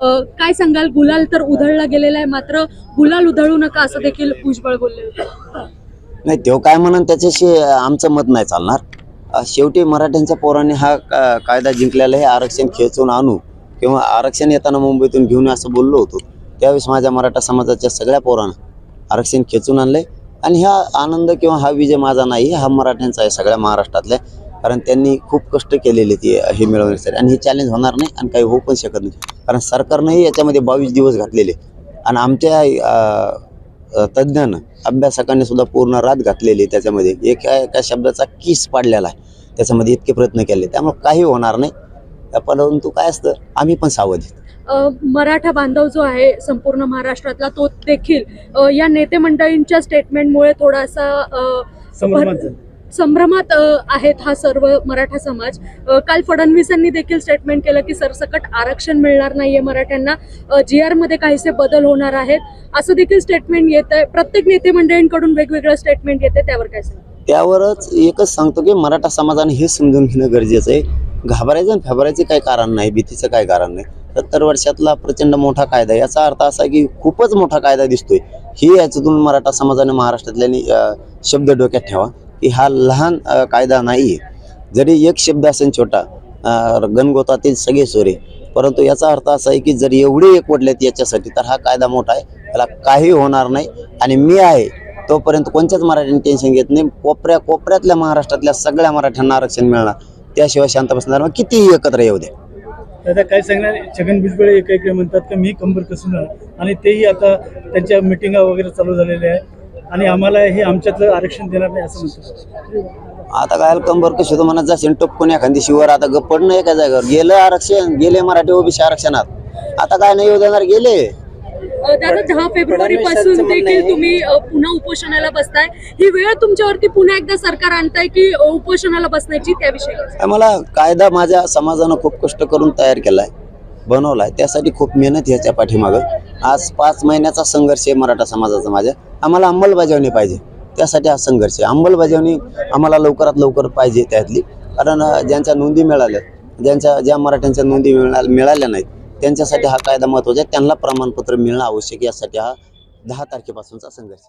काय सांगाल? गुलाल तर उधळला गेलेला आहे मात्र गुलाल उधळू नका असं देखील भुजबळ बोलले होते. नाही तो काय म्हणून त्याच्याशी आमचं मत नाही चालणार. शेवटी मराठ्यांच्या पोरांनी हा कायदा जिंकलेला हे आरक्षण खेचून आणू किंवा आरक्षण येताना मुंबईतून घेऊन असं बोललो होतो. त्यावेळेस माझ्या मराठा समाजाच्या सगळ्या पोरांना आरक्षण खेचून आणलंय. आणि हा आनंद किंवा हा विजय माझा नाही हा मराठ्यांचा आहे सगळ्या महाराष्ट्रातल्या. कारण त्यांनी खूप कष्ट केलेले ते हे मिळवण्यासाठी आणि हे चॅलेंज होणार नाही आणि काही होऊ पण शकत नाही. कारण सरकारनंही याच्यामध्ये बावीस दिवस घातलेले. आणि आमच्या तज्ज्ञानं अभ्यासकांनी सुद्धा पूर्ण रात घातलेली आहे त्याच्यामध्ये एका एका शब्दाचा किस पाडलेला आहे. त्याच्यामध्ये इतके प्रयत्न केले. त्यामुळे काही होणार नाही. परंतु काय असतं आम्ही पण सावध मराठा बांधव जो आहे संपूर्ण महाराष्ट्रातला तो देखील या नेते मंडळींच्या स्टेटमेंटमुळे थोडासा संभ्रमात आहेत हा सर्व मराठा समाज. काल फडणवीसांनी देखील स्टेटमेंट केलं की सरसकट आरक्षण मिळणार नाहीये मराठ्यांना. जी आरमध्ये काहीसे बदल होणार आहेत असं देखील स्टेटमेंट येत आहे. प्रत्येक नेते मंडळींकडून वेगवेगळं स्टेटमेंट येते. त्यावर काय त्यावरच एकच सांगतो की मराठा समाजाने हे समजून घेणं गरजेचं आहे. घाबरायचं आणि घाबरायचं काही कारण नाही भीतीचं काही कारण नाही. सत्तर वर्षातला प्रचंड मोठा कायदा आहे. याचा अर्थ असा आहे की खूपच मोठा कायदा दिसतोय. ही याच्यातून मराठा समाजाने महाराष्ट्रातल्यानी शब्द डोक्यात ठेवा. की हा लहान कायदा नाही आहे जरी एक शब्द असेल छोटा गणगोतातील सगळे सोरे परंतु याचा अर्थ असा आहे की जर एवढे एकवटलेत याच्यासाठी तर हा कायदा मोठा आहे. त्याला काही होणार नाही. आणि मी आहे तोपर्यंत कोणत्याच मराठ्यांनी टेन्शन घेत नाही. कोपऱ्या कोपऱ्यातल्या महाराष्ट्रातल्या सगळ्या मराठ्यांना आरक्षण मिळणार. त्याशिवाय शांत बसणार मग कितीही एकत्र येऊ द्या दादा काय सांगणार छगन भुजबळ एक एक म्हणतात की मी कंबर कसणार आणि तेही आता त्यांच्या मिटिंगा वगैरे चालू झालेल्या आहे. आणि आम्हाला हे आमच्यातलं आरक्षण देणार नाही असं म्हणतात. आता काय कंबर कशी होतं म्हणत जाशील टपकून एखादी शिवर आता गप्पड नाही एका जागेवर. गेलं आरक्षण गेले मराठी ओबीसी आरक्षणात. आता काय नाही येऊ देणार गेले? अ, दादा दहा फेब्रुवारी पासून देखील तुम्ही पुन्हा उपोषणाला बसताय. ही वेळ तुमच्यावरती पुन्हा एकदा सरकार आणताय की उपोषणाला बसण्याची त्याविषयी? मला कायदा माझ्या समाजानं खूप कष्ट करून तयार केलाय बनवलाय. त्यासाठी खूप मेहनत ह्याच्या पाठीमागं. आज पाच महिन्याचा संघर्ष आहे मराठा समाजाचा माझ्या. आम्हाला अंमलबजावणी पाहिजे. त्यासाठी हा संघर्ष आहे. अंमलबजावणी आम्हाला लवकरात लवकर पाहिजे त्यातली. कारण ज्यांच्या नोंदी मिळाल्या ज्यांच्या ज्या मराठ्यांच्या नोंदी मिळा मिळाल्या नाहीत त्यांच्यासाठी हा कायदा महत्त्वाचा आहे. त्यांना प्रमाणपत्र मिळणं आवश्यक यासाठी हा दहा तारखेपासूनचा संघर्ष